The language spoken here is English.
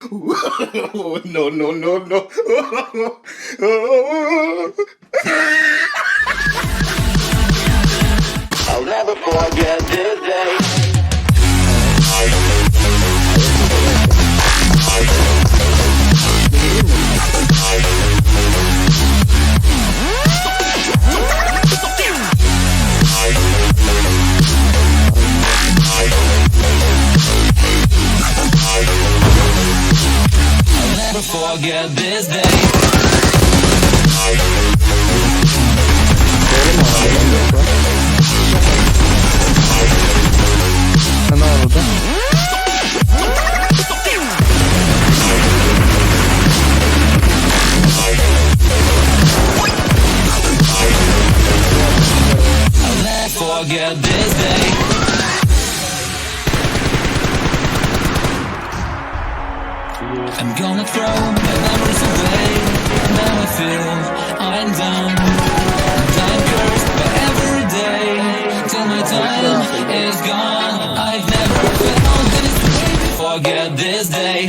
no, no, no, no. I'll never forget this day. Never forget this day. Ne oldu? Forget this day. I'm gonna throw my memories away. Now I feel I'm done. I'm cursed by every day. Till my time is gone. I've never felt this way. Forget this day.